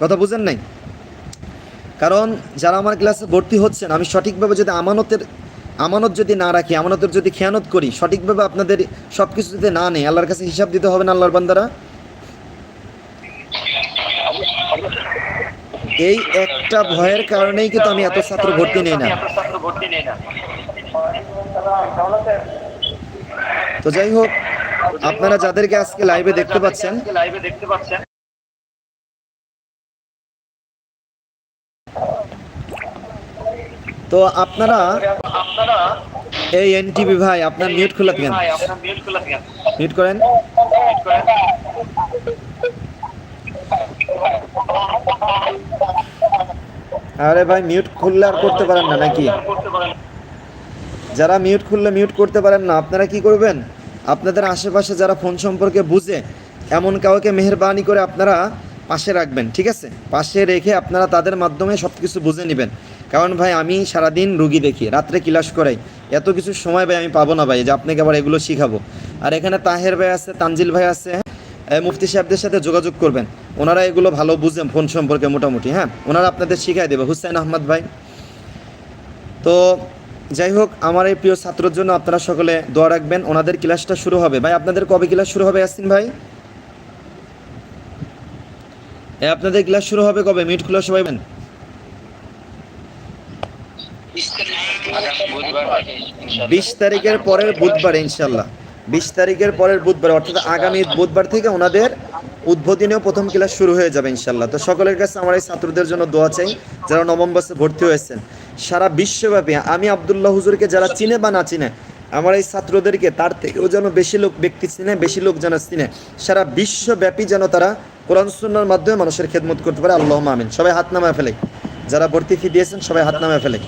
কথা বুঝেন নাই? কারণ যারা আমার ক্লাসে ভর্তি হচ্ছেন, আমি সঠিকভাবে যদি আমানতের, আমানত যদি না রাখি, আমানতের যদি খেয়ানত করি, সঠিকভাবে আপনাদের সব কিছু যদি না নেই, আল্লাহর কাছে হিসাব দিতে হবে না আল্লাহর বান্দারা? এই একটা ভয়ের কারণেই কিন্তু আমি এত ছাত্র ভর্তি নেই না। তো যাই হোক, আপনারা যাদেরকে আজকে লাইভে দেখতে পাচ্ছেন লাইভে দেখতে পাচ্ছেন তো আপনারা আপনারা এই এনটিভি ভাই, আপনার মিউট খোলা কেন ভাই আপনার মিউট করেন। আরে ভাই মিউট খুললে আর করতে পারেন না নাকি? যারা মিউট খুললে মিউট করতে পারেন না, আপনারা কি করবেন? আপনাদের আশেপাশে যারা ফোন সম্পর্কে বুঝে, এমন কাউকে মেহরবানি করে আপনারা পাশে রাখবেন, ঠিক আছে? পাশে রেখে আপনারা তাদের মাধ্যমে সব কিছু বুঝে নেবেন। কারণ ভাই আমি সারাদিন রুগী দেখি রাত্রে ক্লাস করাই। এত কিছু সময় ভাই আমি পাবো না ভাই যে আপনাকে আবার এগুলো শিখাবো। আর এখানে তাহের ভাই আছে তানজিল ভাই আছে এ, মুফতি সাহেবদের সাথে যোগাযোগ করবেন। ওনারা এগুলো ভালো বুঝেন ফোন সম্পর্কে মোটামুটি হ্যাঁ? ওনারা আপনাদের শিখাই দেবে। হুসাইন আহমদ ভাই। তো যাই হোক আমার এই প্রিয় ছাত্রর জন্য আপনারা সকলে দোয়া রাখবেন। ওনাদের ক্লাসটা শুরু হবে। ভাই আপনাদের কবে ক্লাস শুরু হবে ইয়াসিন ভাই? আপনাদের ক্লাস শুরু হবে কবে? মিট খোলা সবাই। বিশ তারিখের পরের বুধবার ইনশাল্লাহ বিশ তারিখের পরের বুধবার, অর্থাৎ আগামী বুধবার থেকে ওনাদের উদ্বোধনীয় প্রথম ক্লাস শুরু হয়ে যাবে ইনশাল্লাহ তো সকলের কাছে আমার এই ছাত্রদের জন্য দোয়া চাই, যারা নবম বর্ষে ভর্তি হয়েছেন। সারা বিশ্বব্যাপী, আমি আবদুল্লাহ হুজুরকে যারা চিনে বা না চিনে, আমার এই ছাত্রদেরকে তার থেকেও যেন বেশি লোক, ব্যক্তি চিনে, বেশি লোক যেন চিনে, সারা বিশ্বব্যাপী যেন তারা কোরআন, সুন্নার মাধ্যমে মানুষের খেদমত করতে পারে। আল্লাহ আমিন। সবাই হাত নামায় ফেলে। যারা ভর্তি ফি দিয়েছেন, সবাই হাত নামায় ফেলে।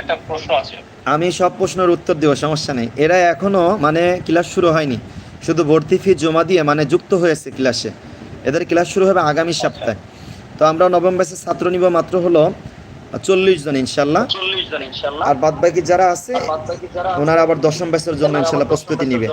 একটা প্রশ্ন আছে। আমি সব প্রশ্নের উত্তর দেবো সমস্যা নেই। এরা এখনও মানে ক্লাস শুরু হয়নি। শুধু ভর্তি ফি জমা দিয়ে মানে যুক্ত হয়েছে ক্লাসে। এদের ক্লাস শুরু হবে আগামী সপ্তাহে। তো আমরা নবম ছাত্র নিব মাত্র হলো চল্লিশ জন ইনশাল্লাহ। আর বাদ বাকি যারা আছে ওনারা আবার দশম ব্যাচের জন্য ইনশাল্লাহ প্রস্তুতি নিবে।